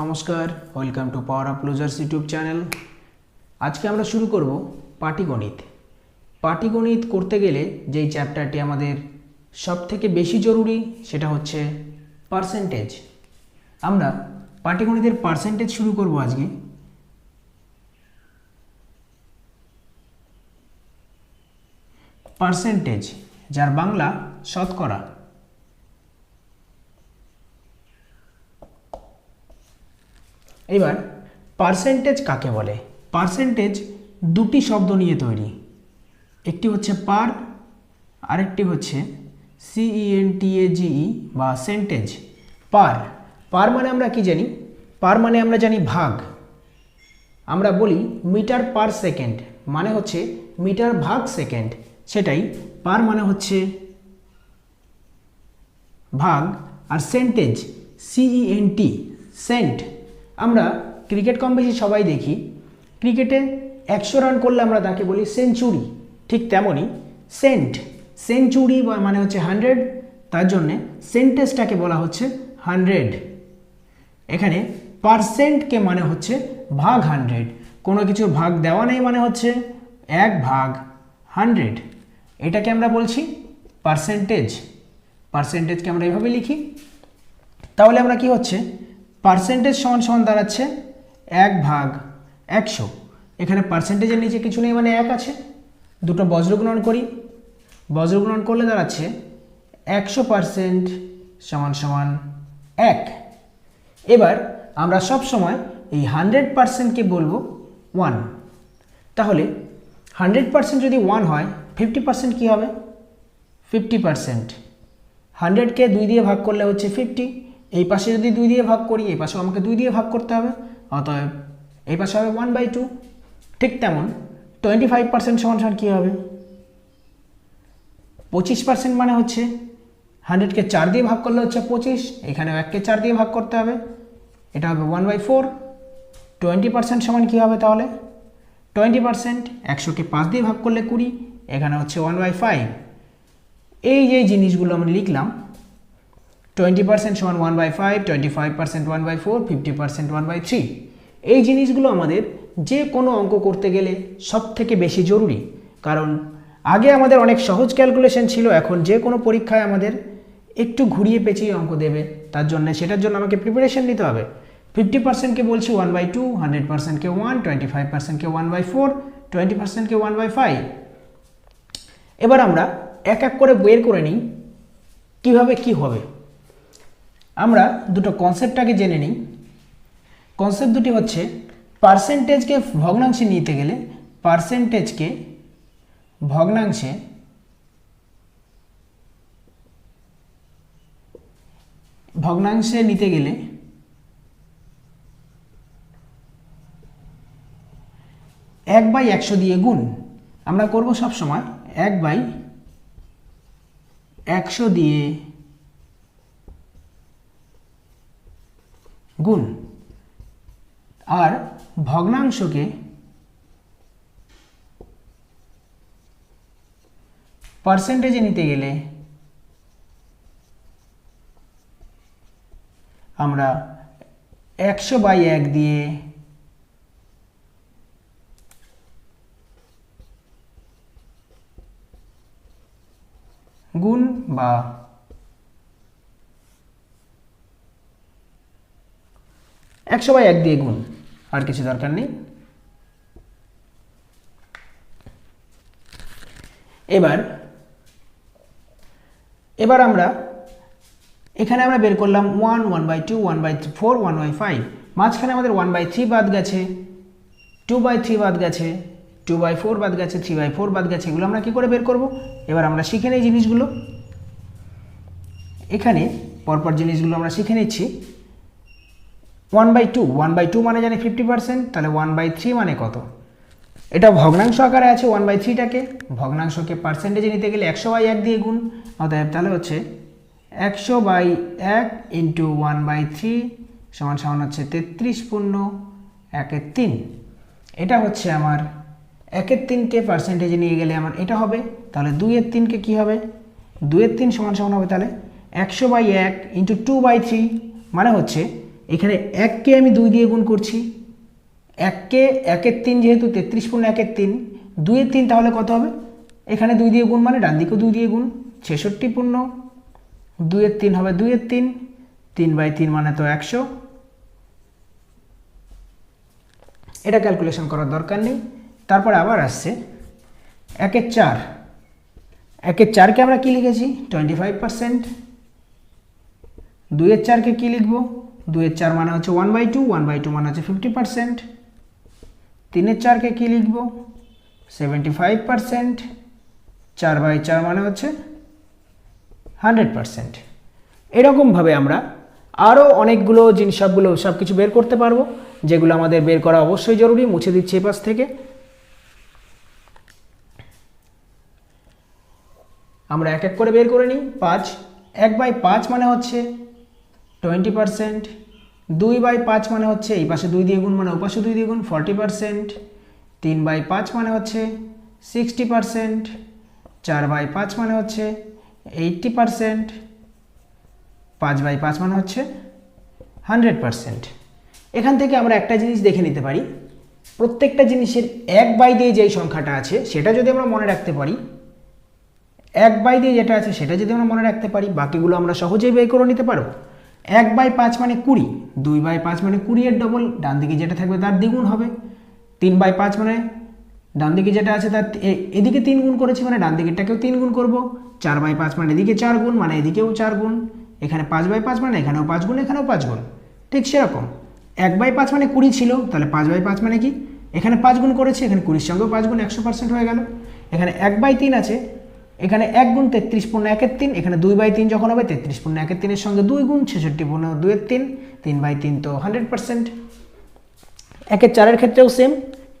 নমস্কার welcome to power up losers YouTube channel আজকে আমরা শুরু করব পাটিগণিত পাটিগণিত করতে গেলে যেই চ্যাপ্টারটি আমাদের সব থেকে বেশি জরুরি, সেটা হচ্ছে পার্সেন্টেজ আমরা পাটিগণিতের পার্সেন্টেজ শুরু করব আজকে। পার্সেন্টেজ যার বাংলা শতকরা। এবার পার্সেন্টেজ কাকে বলে? পার্সেন্টেজ দুটি শব্দ নিয়ে তৈরি। একটি হচ্ছে পার আরেকটি হচ্ছে সিইএন টিএজিই বা সেন্টেজ পার পার মানে আমরা কি জানি? পার মানে আমরা জানি ভাগ। আমরা বলি মিটার পার সেকেন্ড মানে হচ্ছে মিটার ভাগ সেকেন্ড। সেটাই পার মানে হচ্ছে ভাগ আর সেন্টেজ সিইএনটি সেন্ট আমরা ক্রিকেট কম বেশি সবাই দেখি। ক্রিকেটে একশো রান করলে আমরা তাকে বলি সেঞ্চুরি ঠিক তেমনই সেন্ট সেঞ্চুরি মানে হচ্ছে হান্ড্রেড তার জন্যে সেন্টেসটাকে বলা হচ্ছে হান্ড্রেড এখানে পার্সেন্টকে মানে হচ্ছে ভাগ হান্ড্রেড কোনো কিছুর ভাগ দেওয়া নেই মানে হচ্ছে এক ভাগ হান্ড্রেড এটাকে আমরা বলছি পার্সেন্টেজ পার্সেন্টেজকে আমরা এভাবে লিখি। তাহলে আমরা কি হচ্ছে? পার্সেন্টেজ সমান সমান দাঁড়াচ্ছে এক ভাগ একশো। এখানে পার্সেন্টেজের নিচে কিছু নেই মানে এক আছে। দুটো বজ্রগুণন করি। বজ্রগুণন করলে দাঁড়াচ্ছে একশো পার্সেন্ট সমান সমান এক। এবার আমরা সব সময় এই হান্ড্রেড পার্সেন্টকে বলব ওয়ান তাহলে হান্ড্রেড পার্সেন্ট যদি ওয়ান হয় ফিফটি পার্সেন্ট কী হবে? ফিফটি পার্সেন্ট হান্ড্রেডকে দুই দিয়ে ভাগ করলে হচ্ছে ফিফটি এই পাশে যদি দুই দিয়ে ভাগ করি, এই পাশেও আমাকে দুই দিয়ে ভাগ করতে হবে। অতএব এই পাশে হবে ওয়ান বাই টু ঠিক তেমন। টোয়েন্টি ফাইভ পার্সেন্ট সমান সমান কী হবে? পঁচিশ পার্সেন্ট মানে হচ্ছে হান্ড্রেডকে চার দিয়ে ভাগ করলে হচ্ছে পঁচিশ। এখানেও এককে চার দিয়ে ভাগ করতে হবে। এটা হবে one by four twenty percent সমান কী হবে তাহলে? টোয়েন্টি পার্সেন্ট একশোকে পাঁচ দিয়ে ভাগ করলে কুড়ি। এখানে হচ্ছে ওয়ান বাই ফাইভ এই যে জিনিসগুলো আমি লিখলাম টোয়েন্টি পার্সেন্ট সমান one by five twenty five percent one by fifty percent one three এই জিনিসগুলো আমাদের যে কোনো অঙ্ক করতে গেলে সব থেকে বেশি জরুরি। কারণ আগে আমাদের অনেক সহজ ক্যালকুলেশন ছিল, এখন যে কোনো পরীক্ষায় আমাদের একটু ঘুরিয়ে পেঁচিয়ে অঙ্ক দেবে, তার জন্য সেটার জন্য আমাকে প্রিপারেশন নিতে হবে। ফিফটি পার্সেন্টকে বলছি ওয়ান বাই টু হান্ড্রেড পার্সেন্টকে ওয়ান টোয়েন্টি ফাইভ পার্সেন্টকে ওয়ান বাই ফোর টোয়েন্টি পার্সেন্টকে ওয়ান বাই ফাইভ এবার আমরা এক এক করে বের করে নিই, কীভাবে কি হবে। আমরা দুটো কনসেপ্টটাকে জেনে নিই। কনসেপ্ট দুটি হচ্ছে পার্সেন্টেজকে ভগ্নাংশে নিতে গেলে পার্সেন্টেজকে ভগ্নাংশে ভগ্নাংশে নিতে গেলে এক বাই একশো দিয়ে গুণ। আমরা করব সব সময় এক বাই একশো দিয়ে গুণ। আর ভগ্নাংশকে পার্সেন্টেজে নিতে গেলে আমরা একশো বাই এক দিয়ে গুণ বা একশো বাই এক দিয়ে গুণ, আর কিছু দরকার নেই। এবার এবার আমরা এখানে আমরা বের করলাম one one by two one by four one by five মাঝখানে আমাদের ওয়ান বাই থ্রি বাদ গেছে। টু বাই থ্রি বাদ গেছে। টু বাই ফোর বাদ গেছে। থ্রি বাই ফোর বাদ গেছে। এগুলো আমরা কী করে বের করব? এবার আমরা শিখে নিই জিনিসগুলো। এখানে পরপর জিনিসগুলো আমরা শিখে নিচ্ছি। One by two one by two মানে জানি ফিফটি পার্সেন্ট তাহলে ওয়ান বাই থ্রি মানে কত? এটা ভগ্নাংশ আকারে আছে ওয়ান বাই থ্রিটাকে ভগ্নাংশকে পার্সেন্টেজে নিতে গেলে একশো বাই এক দিয়ে গুণ। অতএব তাহলে হচ্ছে একশো বাই এক ইন্টু ওয়ান বাই থ্রি সমান সমান হচ্ছে তেত্রিশ পূর্ণ একের তিন। এটা হচ্ছে আমার একের তিনকে পার্সেন্টেজে নিয়ে গেলে আমার এটা হবে, তাহলে দুইয়ের তিনকে কি হবে? দুইয়ের তিন সমান সমান হবে তাহলে একশো বাই এক ইন্টু টু বাই থ্রি মানে হচ্ছে এখানে এককে আমি দুই দিয়ে গুণ করছি। এককে একের তিন যেহেতু তেত্রিশ পূর্ণ একের তিন, দুইয়ের তিন তাহলে কত হবে? এখানে দুই দিয়ে গুণ মানে ডান দিকেও দুই দিয়ে গুণ, ছেষট্টি পূর্ণ, দুইয়ের তিন হবে দুইয়ের তিন তিন বাই তিন মানে তো একশো। এটা ক্যালকুলেশন করার দরকার নেই। তারপরে আবার আসছে একের চার। একের চারকে আমরা কী লিখেছি? টোয়েন্টি ফাইভ পার্সেন্ট দুইয়ের চারকে কী লিখব? দুইয়ের চার মানে হচ্ছে one by two one by two মানে হচ্ছে ফিফটি পার্সেন্ট তিনের চারকে কী লিখব? সেভেন্টি ফাইভ পার্সেন্ট চার বাই চার মানে হচ্ছে হান্ড্রেড পার্সেন্ট এরকমভাবে আমরা আরও অনেকগুলো জিনিস, সবগুলো সব কিছু বের করতে পারব, যেগুলো আমাদের বের করা অবশ্যই জরুরি। মুছে দিচ্ছি এ পাশ থেকে। আমরা এক এক করে বের করে নিই। পাঁচ, এক বাই পাঁচ মানে হচ্ছে টোয়েন্টি পারসেন্ট, দুই বাই পাঁচ মানে হচ্ছে এই পাশে দুই দিয়ে গুণ মানে ও পাশে দুই দিয়ে গুণ ফর্টি পারসেন্ট, তিন বাই পাঁচ মানে হচ্ছে সিক্সটি পারসেন্ট, চার বাই পাঁচ মানে হচ্ছে এইটটি পারসেন্ট, পাঁচ বাই পাঁচ মানে হচ্ছে হান্ড্রেড পারসেন্ট। এখান থেকে আমরা একটা জিনিস দেখে নিতে পারি। প্রত্যেকটা জিনিসের এক বাই দিয়ে যেই সংখ্যাটা আছে, সেটা যদি আমরা মনে রাখতে পারি, এক বাই দিয়ে যেটা আছে, সেটা যদি আমরা মনে রাখতে পারি, বাকিগুলো আমরা সহজেই বের করে নিতে পারব। এক বাই পাঁচ মানে কুড়ি, দুই বাই পাঁচ মানে কুড়ি এর ডবল ডান দিকে যেটা থাকবে তার দ্বিগুণ হবে। তিন বাই পাঁচ মানে ডান দিকে যেটা আছে তার এদিকে তিন গুণ করেছি মানে ডান দিকেরটাকেও তিন গুণ করব। চার বাই পাঁচ মানে এদিকে চার গুণ মানে এদিকেও চার গুণ। এখানে পাঁচ বাই পাঁচ মানে এখানেও পাঁচ গুণ, এখানেও পাঁচ গুণ। ঠিক সেরকম। এক বাই পাঁচ মানে কুড়ি ছিল, তাহলে পাঁচ বাই পাঁচ মানে কি? এখানে পাঁচ গুণ করেছি, এখানে কুড়ির সঙ্গেও পাঁচ গুণ, একশো পার্সেন্ট হয়ে গেল। এখানে এক বাই তিন আছে এখানে এক গুণ তেত্রিশ পূর্ণ একের তিন, এখানে দুই বাই তিন যখন হবে, তেত্রিশ পূর্ণ একের তিনের সঙ্গে দুই গুণ ছেষট্টি পূর্ণ দুইয়ের তিন তিন বাই তিন তো হান্ড্রেড পার্সেন্ট। একের চারের ক্ষেত্রেও সেম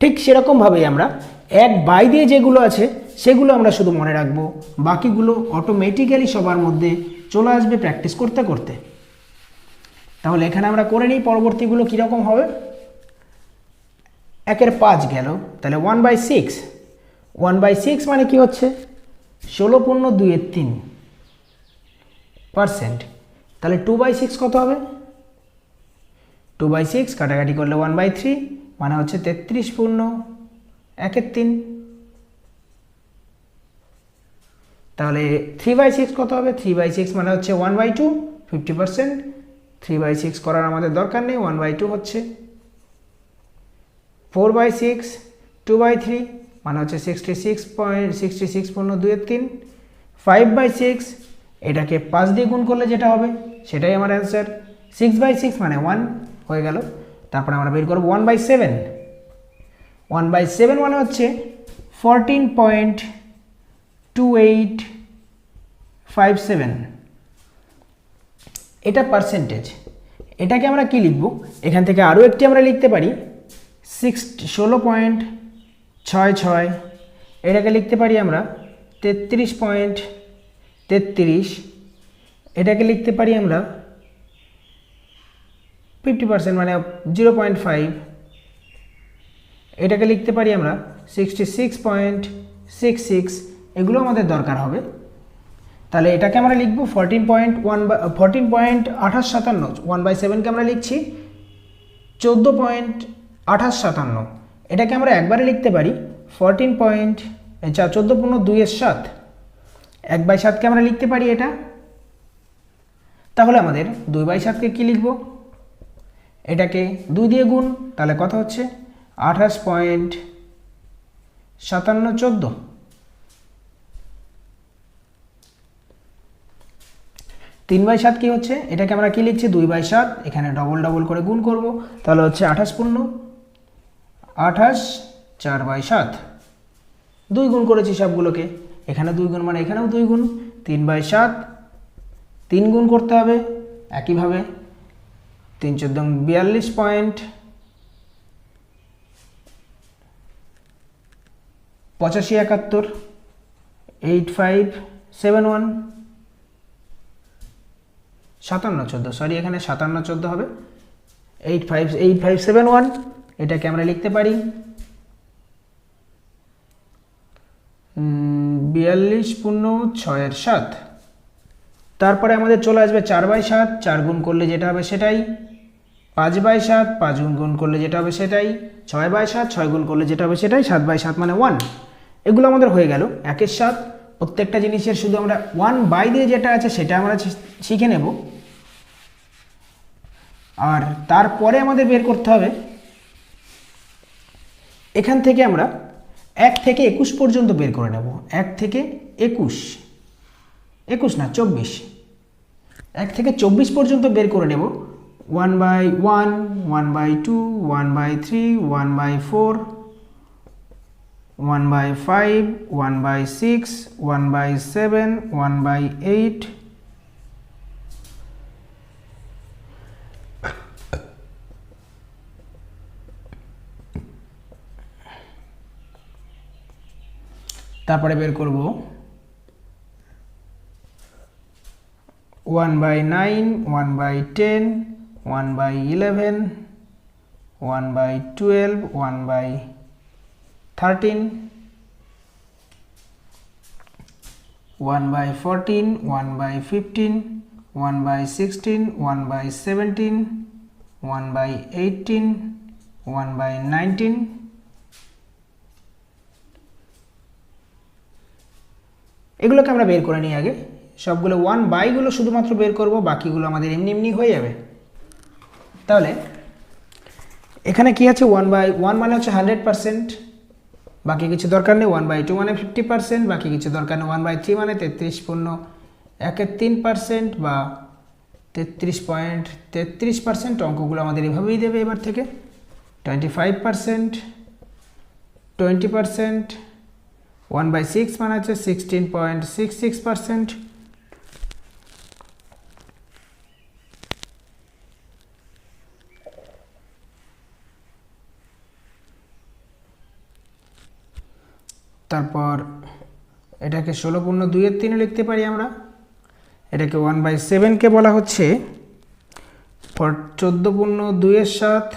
ঠিক সেরকমভাবেই আমরা এক বাই দিয়ে যেগুলো আছে, সেগুলো আমরা শুধু মনে রাখব। বাকিগুলো অটোমেটিক্যালি সবার মধ্যে চলে আসবে প্র্যাকটিস করতে করতে। তাহলে এখানে আমরা করে নিই, পরবর্তীগুলো কীরকম হবে? একের পাঁচ গেল, তাহলে one by six one by six মানে কি হচ্ছে? ষোলো পূর্ণ দুইয়ের তিন পার্সেন্ট। তাহলে টু বাই সিক্স কত হবে? টু বাই সিক্স কাটাকাটি করলে ওয়ান বাই থ্রি মানে হচ্ছে তেত্রিশ পূর্ণ একের তিন। তাহলে থ্রি বাই সিক্স কত হবে? থ্রি বাই সিক্স মানে হচ্ছে one by two fifty percent three by six করার আমাদের দরকার নেই ওয়ান বাই টু হচ্ছে। Four by six two by three মানে হচ্ছে sixty six point sixty six পূর্ণ দুয়ের তিন ফাইভ বাই সিক্স এটাকে পাঁচ দিয়ে গুণ করলে যেটা হবে? সেটাই আমার অ্যান্সার সিক্স বাই সিক্স মানে ওয়ান হয়ে গেল। তারপরে আমরা বের করব one by seven one by seven মানে হচ্ছে fourteen point two eight five seven এটা পার্সেন্টেজ এটাকে আমরা কি লিখব? এখান থেকে আরও একটি আমরা লিখতে পারি সিক্স ষোলো পয়েন্ট ছয় ছয়। এটাকে লিখতে পারি আমরা তেত্রিশ পয়েন্ট তেত্রিশ। এটাকে লিখতে পারি আমরা ফিফটি পার্সেন্ট মানে জিরো পয়েন্ট ফাইভ। এটাকে লিখতে পারি আমরা sixty six point six six. এগুলো আমাদের দরকার হবে। তাহলে এটাকে আমরা লিখব fourteen point one by fourteen point আঠাশ সাতান্ন। ওয়ান বাই সেভেনকে আমরা লিখছি চোদ্দ পয়েন্ট আঠাশ সাতান্ন। এটাকে আমরা একবারে লিখতে পারি ফোরটিন পয়েন্ট যা চোদ্দ পূর্ণ দুইয়ের সাত। এক বাই সাতকে আমরা লিখতে পারি এটা। তাহলে আমাদের দুই বাই সাতকে কী লিখব? এটাকে দুই দিয়ে গুণ, তাহলে কত হচ্ছে? আঠাশ পয়েন্ট সাতান্ন চোদ্দ। তিন বাই সাত কী হচ্ছে? এটাকে আমরা কী লিখছি? দুই বাই সাত। এখানে ডবল ডবল করে গুণ করব। তাহলে হচ্ছে আঠাশ পূর্ণ আঠাশ, চার বাই সাত। দুই গুণ করেছি সবগুলোকে। এখানে দুই গুণ মানে এখানেও দুই গুণ। তিন বাই সাত, তিন গুণ করতে হবে একইভাবে। তিন চোদ্দ বিয়াল্লিশ পয়েন্ট। পঁচাশি একাত্তর, এইট ফাইভ, সেভেন ওয়ান। সাতান্ন চোদ্দ, সরি, এখানে সাতান্ন চোদ্দ হবে। Eight five eight five, seven one. এটাকে আমরা লিখতে পারি বিয়াল্লিশ পূর্ণ ছয়ের সাত। তারপরে আমাদের চলে আসবে চার বাই সাত, চার গুণ করলে যেটা হবে সেটাই। পাঁচ বাই সাত, পাঁচ গুণ গুণ করলে যেটা হবে সেটাই। ছয় বাই সাত, ছয় গুণ করলে যেটা হবে সেটাই, সাত বাই সাত মানে ওয়ান। এগুলো আমাদের হয়ে গেল, একের সাত। প্রত্যেকটা জিনিসের শুধু আমরা ওয়ান বাই দিয়ে যেটা আছে সেটা আমরা শিখে নেব। আর তারপরে আমাদের বের করতে হবে এখান থেকে আমরা এক থেকে একুশ পর্যন্ত বের করে নেব। এক থেকে একুশ। একুশ না, চব্বিশ। এক থেকে চব্বিশ পর্যন্ত বের করে নেব। One by one one by two, one by three, one by four, one by five, one by six, one by seven, one by eight তারপরে বের করব one by nine one by ten one by eleven one by twelve one by thirteen one by fourteen one by fifteen one by sixteen one by seventeen one by eighteen one by nineteen এগুলোকে আমরা বের করে নিই আগে। সবগুলো one বাইগুলো শুধুমাত্র বের করব, বাকিগুলো আমাদের এমনি এমনি হয়ে যাবে। তাহলে, এখানে কি আছে? ওয়ান বাই ওয়ান মানে হচ্ছে হান্ড্রেড পারসেন্ট বাকি কিছু দরকার নেই ওয়ান বাই টু মানে ফিফটি পারসেন্ট বাকি কিছু দরকার নেই ওয়ান বাই থ্রি মানে তেত্রিশ পূর্ণ একের তিন পারসেন্ট বা তেত্রিশ পয়েন্ট তেত্রিশ পারসেন্ট অঙ্কগুলো আমাদের এভাবেই দেবে এবার থেকে। Twenty five percent twenty percent one by six মানে হচ্ছে sixteen point six six percent. তারপর এটাকে ষোলো পূর্ণ দুইয়ের তিনে লিখতে পারি আমরা। এটাকে ওয়ান বাই সেভেনকে বলা হচ্ছে। চোদ্দ পূর্ণ দুইয়ের সাত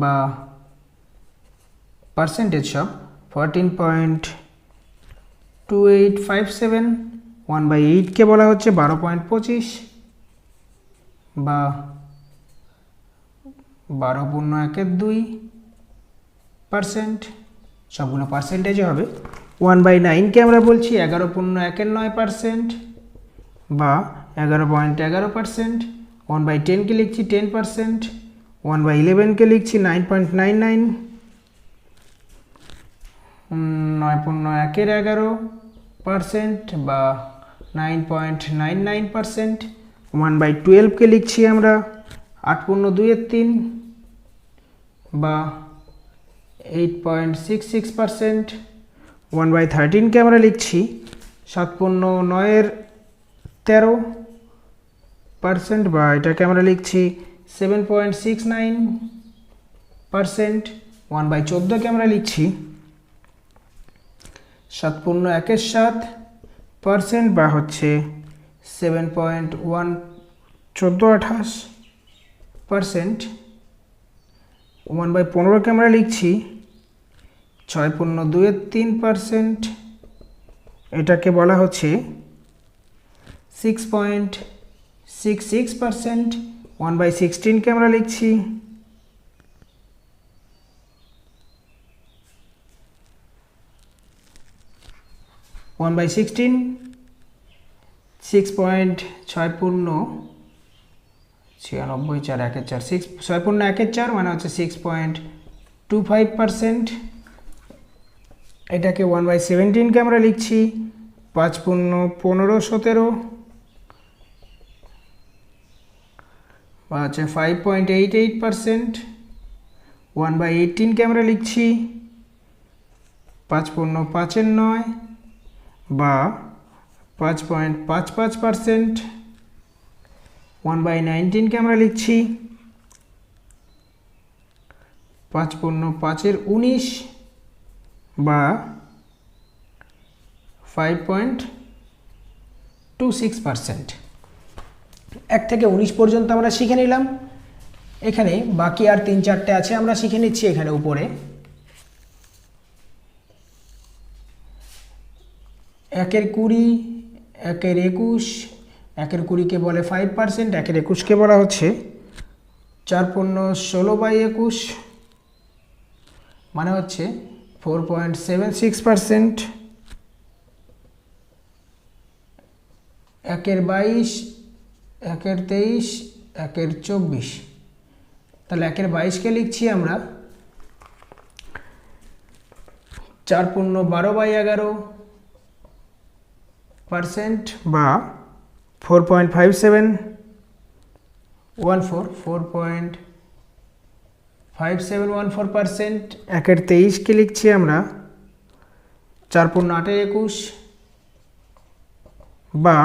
বা পার্সেন্টেজ সব fourteen point two eight five seven one by এইটকে বলা হচ্ছে, বারো পয়েন্ট পঁচিশ বা বারো পূর্ণ একের দুই পার্সেন্ট সবগুলো পার্সেন্টেজে হবে। ওয়ান বাই নাইনকে আমরা বলছি, এগারো পূর্ণ একের নয় পার্সেন্ট বা এগারো পয়েন্ট এগারো পার্সেন্ট ওয়ান বাই টেনকে লিখছি টেন পার্সেন্ট ওয়ান বাই ইলেভেনকে লিখছি নাইন পয়েন্ট নাইন নাইন নয় পূর্ণ একের এগারো পার্সেন্ট বা nine point nine nine percent one by টুয়েলভকে লিখছি আমরা, আট পূর্ণ দুইয়ের তিন বা eight point six six percent one by থার্টিনকে আমরা লিখছি, সাত পূর্ণ নয়ের তেরো পার্সেন্ট বা এটাকে আমরা লিখছি seven point six nine percent one by চোদ্দোকে আমরা লিখছি। সাত পূর্ণ একের সাত পার্সেন্ট বা হচ্ছে সেভেন পয়েন্ট ওয়ান চোদ্দ আঠাশ পার্সেন্ট ওয়ান বাই পনেরোকে আমরা লিখছি ছয় পূর্ণ দুয়ের তিন পার্সেন্ট এটাকে বলা হচ্ছে six point six six percent one by সিক্সটিনকে আমরা লিখছি one by sixteen six point ছয় পূর্ণ ছিয়ানব্বই চার একের চার সিক্স ছয় পূর্ণ একের চার মানে হচ্ছে six point two five percent এটাকে ওয়ান বাই সেভেন্টিনকে আমরা লিখছি, পাঁচ পূর্ণ পনেরো সতেরো। বা হচ্ছে five point eight eight percent one by এইটিনকে আমরা লিখছি, পাঁচ পূর্ণ পাঁচের নয়। বা পাঁচ পয়েন্ট পাঁচ পাঁচ পার্সেন্ট ওয়ান বাই নাইনটিনকে আমরা লিখছি, পাঁচ পূর্ণ পাঁচের উনিশ বা five point two six percent. এক থেকে উনিশ পর্যন্ত আমরা শিখে নিলাম। এখানে বাকি আর তিন চারটে আছে, আমরা শিখে নিচ্ছি এখানে উপরে। একের কুড়ি, একের একুশ, একের কুড়িকে বলে ফাইভ পার্সেন্ট একের একুশকে বলা হচ্ছে চার পণ্য ষোলো বাই একুশ মানে হচ্ছে four point seven six percent একের বাইশ, একের তেইশ, একের চব্বিশ। তাহলে একের বাইশকে লিখছি আমরা, চার পূর্ণ বারো বাই এগারো পারসেন্ট বা four point five seven one four four point five seven one four percent একের তেইশকে লিখছি আমরা, চার পূর্ণ আটের একুশ, বা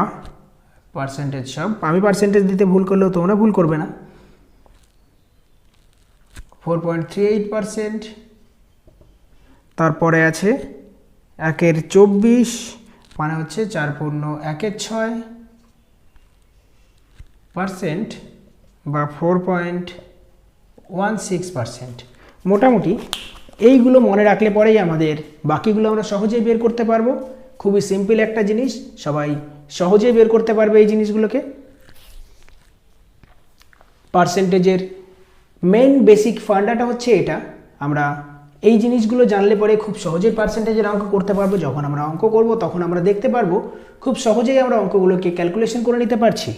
পার্সেন্টেজ সব, আমি পার্সেন্টেজ দিতে ভুল করলেও তোমরা ভুল করবে না। Four point three eight percent তারপরে আছে একের চব্বিশ মানে হচ্ছে চার পূর্ণ একের ছয় পারসেন্ট বা four point one six percent. মোটামুটি এইগুলো মনে রাখলে পরেই আমাদের বাকিগুলো আমরা সহজেই বের করতে পারব। খুবই সিম্পল একটা জিনিস, সবাই সহজেই বের করতে পারবে এই জিনিসগুলোকে। পার্সেন্টেজের মেন বেসিক ফান্ডাটা হচ্ছে এটা। আমরা এই জিনিসগুলো জানলে পরে খুব সহজেই পার্সেন্টেজের অঙ্ক করতে পারব। যখন আমরা অঙ্ক করব, তখন আমরা দেখতে পারব, খুব সহজেই আমরা অঙ্কগুলোকে ক্যালকুলেশন করে নিতে পারছি।